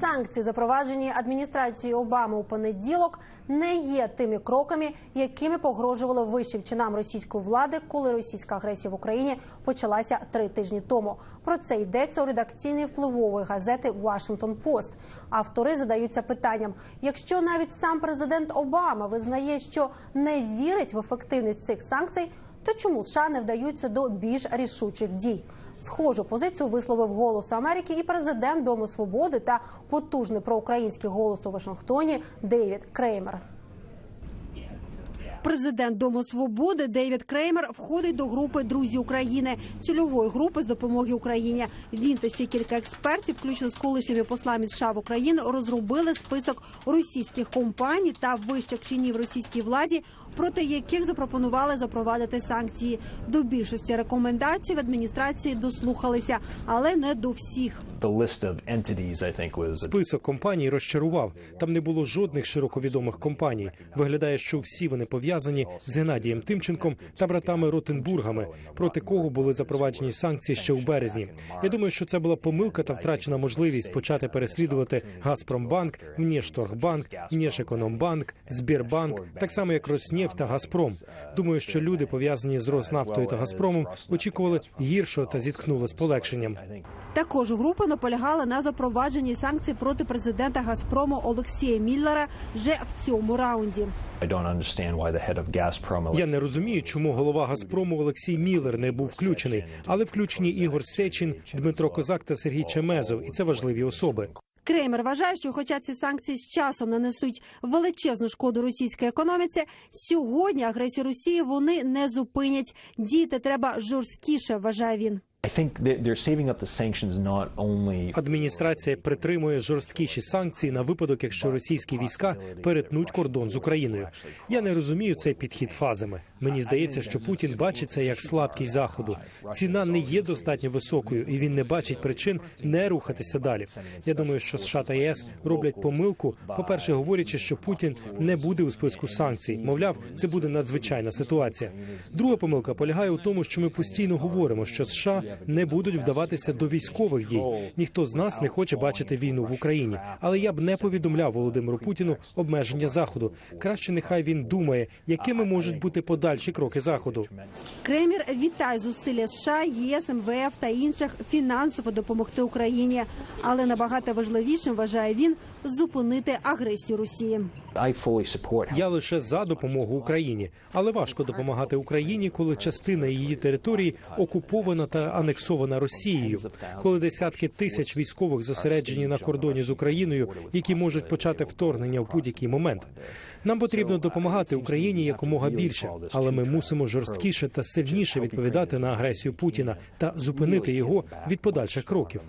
Санкції, запроваджені адміністрацією Обами у понеділок, не є тими кроками, якими погрожували вищим чинам російської влади, коли російська агресія в Україні почалася три тижні тому. Про це йдеться у редакційній впливової газети Washington Post. Автори задаються питанням: якщо навіть сам президент Обама визнає, що не вірить в ефективність цих санкцій, то чому США не вдаються до більш рішучих дій? Схожу позицію висловив голос Америки і президент Дому Свободи та потужний проукраїнський голос у Вашингтоні Дейвід Креймер. Президент Дому Свободи Дейвід Креймер входить до групи Друзі України цільової групи з допомоги Україні. Він та ще кілька експертів, включно з колишніми послами США в Україну, розробили список російських компаній та вищих чинів російській владі, проти яких запропонували запровадити санкції. До більшості рекомендацій в адміністрації дослухалися, але не до всіх. Список компаній розчарував. Там не було жодних широко відомих компаній. Виглядає, що всі вони пов'язані з Геннадієм Тимченком та братами Ротенбургами, проти кого були запроваджені санкції ще у березні. Я думаю, що це була помилка та втрачена можливість почати переслідувати Газпромбанк, Внешторгбанк, Внешекономбанк, Збірбанк, так само як Роснефть та Газпром. Думаю, що люди пов'язані з Роснавтою та Газпромом очікували гіршого та зітхнули з полегшенням. Також група наполягала на запровадженні санкцій проти президента Газпрому Олексія Міллера вже в цьому раунді. Я не розумію, чому голова Газпрому Олексій Міллер не був включений, але включені Ігор Сечин, Дмитро Козак та Сергій Чемезов, і це важливі особи. Креймер вважає, що, хоча ці санкції з часом нанесуть величезну шкоду російській економіці, сьогодні агресію Росії вони не зупинять. Діяти треба жорсткіше, вважає він. Адміністрація притримує жорсткіші санкції на випадок, якщо російські війська перетнуть кордон з Україною. Я не розумію цей підхід фазами. Мені здається, що Путін бачить це як слабкість заходу. Ціна не є достатньо високою, і він не бачить причин не рухатися далі. Я думаю, що США та ЄС роблять помилку. По перше, говорячи, що Путін не буде у списку санкцій. Мовляв, це буде надзвичайна ситуація. Друга помилка полягає у тому, що ми постійно говоримо, що США не будуть вдаватися до військових дій. Ніхто з нас не хоче бачити війну в Україні. Але я б не повідомляв Володимиру Путіну обмеження заходу. Краще нехай він думає, якими можуть бути подальші кроки заходу. Кремер вітає зусилля США, ЄС, МВФ та інших фінансово допомогти Україні. Але набагато важливішим вважає він зупинити агресію Росії. Я лише за допомогу Україні, але важко допомагати Україні, коли частина її території окупована та анексована Росією, коли десятки тисяч військових зосереджені на кордоні з Україною, які можуть почати вторгнення в будь-який момент. Нам потрібно допомагати Україні якомога більше, але ми мусимо жорсткіше та сильніше відповідати на агресію Путіна та зупинити його від подальших кроків.